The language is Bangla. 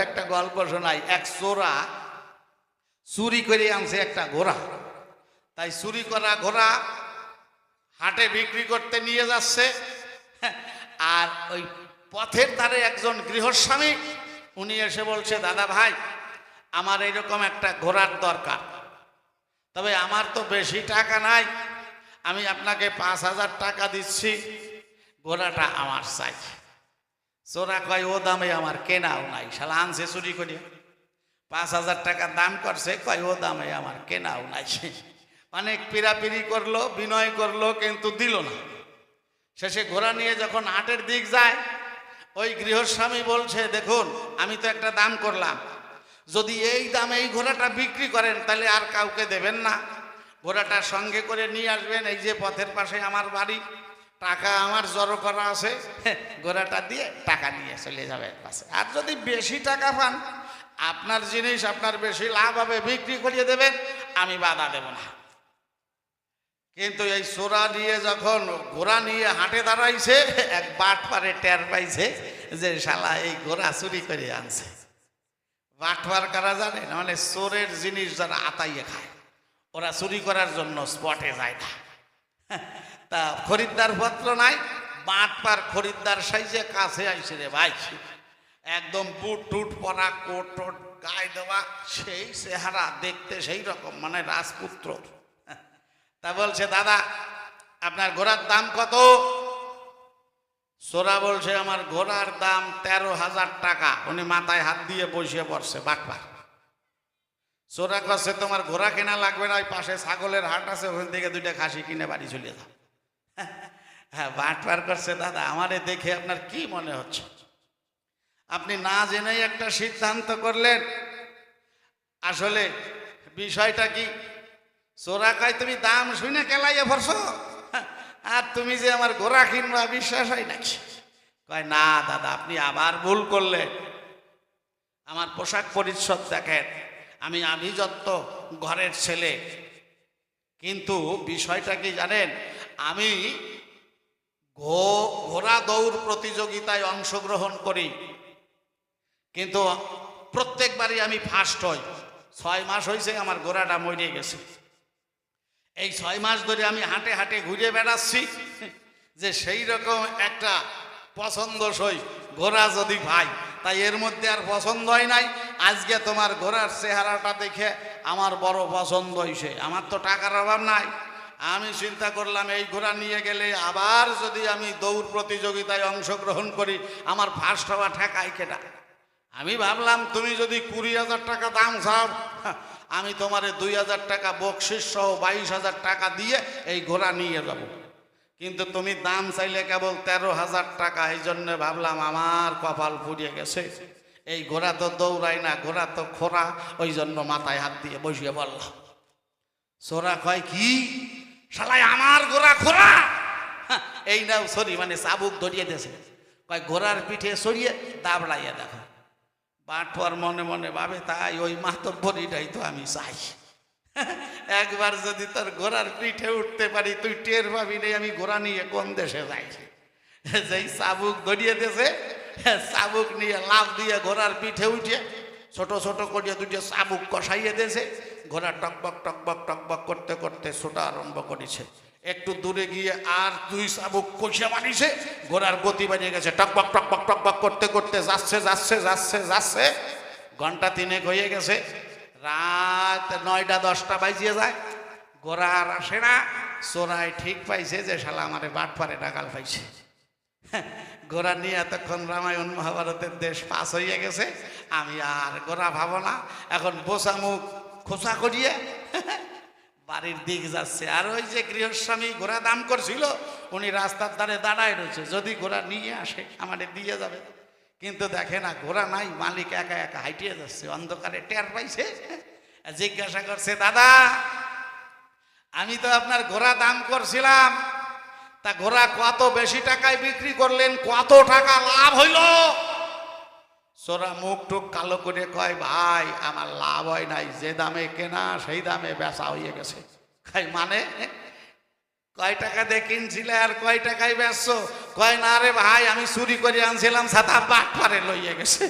একটা গল্প শোনাই। এক চোরা চুরি করে আনছে একটা ঘোড়া। তাই চুরি করা ঘোড়া হাটে বিক্রি করতে নিয়ে যাচ্ছে। আর ওই পথের ধারে একজন গৃহস্বামী, উনি এসে বলছে, দাদা ভাই, আমার এরকম একটা ঘোড়ার দরকার। তবে আমার তো বেশি টাকা নাই। আমি আপনাকে পাঁচ হাজার টাকা দিচ্ছি। ঘোড়াটা আমার চাই। চোরা কয়, ও দামে আমার কেনাও নাই, শালা আনছে চুরি করে। পাঁচ হাজার টাকা দাম করছে, কয়, ও দামে আমার কেনাও নাই। অনেক পিরাপিরি করল, বিনয় করল, কিন্তু দিল না। শেষে ঘোড়া নিয়ে যখন হাটের দিক যায়, ওই গৃহস্বামী বলছে, দেখুন, আমি তো একটা দাম করলাম। যদি এই দামে এই ঘোড়াটা বিক্রি করেন, তাহলে আর কাউকে দেবেন না। ঘোড়াটা সঙ্গে করে নিয়ে আসবেন, এই যে পথের পাশে আমার বাড়ি। টাকা আমার জড়ো করা আছে ঘোড়াটা দিয়ে টাকা নিয়ে চলে যাবেন পাশে। আর যদি বেশি টাকা পান, আপনার জিনিস আপনার বেশি লাভ হবে, বিক্রি করিয়ে দেবেন, আমি বাধা দেব না। কিন্তু এই সোরা নিয়ে যখন ঘোড়া নিয়ে হাঁটে দাঁড়াইছে, এক বাট পারে টের পাইছে যে শালা এই ঘোড়া চুরি করে আনছে। বাটবার কারা জানে? না মানে চোরের জিনিস যারা আতাইয়ে খায়, ওরা চুরি করার জন্য স্পটে যায় না। তা খরিদ্দার পত্র নাই বাট পার খরিদ্দার সাইজে কাছে আইছে রে ভাই। একদম বুট টুট পরা, কোট টোট গায়ে দেওয়া, সেই চেহারা দেখতে সেই রকম মানে রাজপুত্র। তা বলছে, দাদা, আপনার ঘোড়ার দাম কত? সোরা বলছে, আমার ঘোড়ার দাম তেরো হাজার টাকা। উনি মাথায় হাত দিয়ে বসিয়ে পড়ছে বাটবার সোরা কাছে তোমার ঘোড়া কেনা লাগবে না, ওই পাশে ছাগলের হাট আছে, ওখান থেকে দুইটা খাসি কিনে বাড়ি চলে যাও। হ্যাঁ বাটবার করছে, দাদা, আমারে দেখে আপনার কি মনে হচ্ছে? আপনি না জেনেই একটা সিদ্ধান্ত করলেন। আসলে বিষয়টা কি? চোরা কয়, তুমি দাম শুনে কেলাইয়ে ভরছো আর তুমি যে আমার ঘোড়া কিনবা, বিশ্বাস হয় নাকি? কয়, না, দাদা, আপনি আবার ভুল করলেন। আমার পোশাক পরিচ্ছদ দেখেন, আমি যত ঘরের ছেলে। কিন্তু বিষয়টা কি জানেন? আমি ঘোড়া দৌড় প্রতিযোগিতায় অংশগ্রহণ করি। কিন্তু প্রত্যেকবারই আমি ফার্স্ট হই। ছয় মাস হয়েছে আমার ঘোড়াটা মরে গেছে। এই ছয় মাস ধরে আমি হাঁটে হাঁটে ঘুরে বেড়াচ্ছি। যে সেই রকম একটা পছন্দসই ঘোড়া যদি ভাই, তাই এর মধ্যে আর পছন্দ হয় নাই। আজকে তোমার ঘোড়ার চেহারাটা দেখে আমার বড় পছন্দ হয়েছে আমার তো টাকার অভাব নাই। আমি চিন্তা করলাম, এই ঘোড়া নিয়ে গেলে আবার যদি আমি দৌড় প্রতিযোগিতায় অংশগ্রহণ করি, আমার ফার্স্ট হওয়া ঠেকাই কেটা আমি ভাবলাম, তুমি যদি কুড়ি হাজার টাকা দাম চাও, আমি তোমারে দুই হাজার টাকা বকশিস সহ বাইশ হাজার টাকা দিয়ে এই ঘোড়া নিয়ে যাব। কিন্তু তুমি দাম চাইলে কেবল তেরো হাজার টাকা, এই জন্য ভাবলাম আমার কপাল ফুরিয়ে গেছে। এই ঘোড়া তো দৌড়ায় না, ঘোড়া তো খোরা ওই জন্য মাথায় হাত দিয়ে বসিয়ে বললাম সোরা কয়, কি? শালাই আমার ঘোড়া খোরা এই নাও, সরি মানে চাবুক ধরিয়ে দিয়েছে। কয় ঘোড়ার পিঠে সরিয়ে দাবড়াইয়া দেখো। বাটুয়ার মনে মনে ভাবে, তাই ওই মাতব্বরিটাই তো আমি চাই। একবার যদি তোর ঘোড়ার পিঠে উঠতে পারি, তুই টের পাবি নেই আমি ঘোড়া নিয়ে কোন দেশে যাই। যেই চাবুক ধরিয়ে দেছে চাবুক নিয়ে লাভ দিয়ে ঘোড়ার পিঠে উঠে ছোট ছোট করিয়ে দুটো চাবুক কষাইয়ে দিয়েছে, ঘোড়া টকবক টকবক টকবক করতে করতে ছোটা আরম্ভ করেছে। একটু দূরে গিয়ে আর দুই চাবুক কষিয়া মারিছে ঘোড়ার গতি বাড়িয়ে গেছে, টকবক টকবক টকবক করতে করতে যাচ্ছে যাচ্ছে যাচ্ছে যাচ্ছে। ঘণ্টা তিনেক হয়ে গেছে, রাত নয়টা দশটা বাজিয়ে যায়, ঘোড়া আর আসে না। চোরাই ঠিক পাইছে যে শালা আমারে বাট পারে ডাকাল পাইছে। ঘোড়া নিয়ে এতক্ষণ রামায়ণ মহাভারতের দেশ পাস হয়ে গেছে, আমি আর ঘোড়া ভাবো না। এখন বোসা মুখ খোসা করিয়ে বাড়ির দিক যাচ্ছে। আর ওই যে গৃহস্বামী ঘোড়া দাম করছিল, উনি রাস্তার ধারে দাঁড়ায় রয়েছে, যদি ঘোড়া নিয়ে আসে আমাদের দিয়ে যাবে। কিন্তু দেখে না ঘোড়া নাই, মালিক একা একা হাইটিয়ে যাচ্ছে, অন্ধকারে টের পাইছে। জিজ্ঞাসা করছে, দাদা, আমি তো আপনার ঘোড়া দাম করছিলাম তা ঘোড়া কত বেশি টাকায় বিক্রি করলেন? কত টাকা লাভ হইল? সোরা মুখ টুক কালো করে কয়, ভাই, আমার লাভ হয় নাই। যে দামে কেনা, সেই দামে বেচা হয়ে গেছে। মানে? কয় টাকা দিয়ে কিনছিলে আর কয় টাকায় বেচছো? কয়, না রে ভাই, আমি চুরি করে আনছিলাম, সাদা বাট পারে লইয়ে গেছে।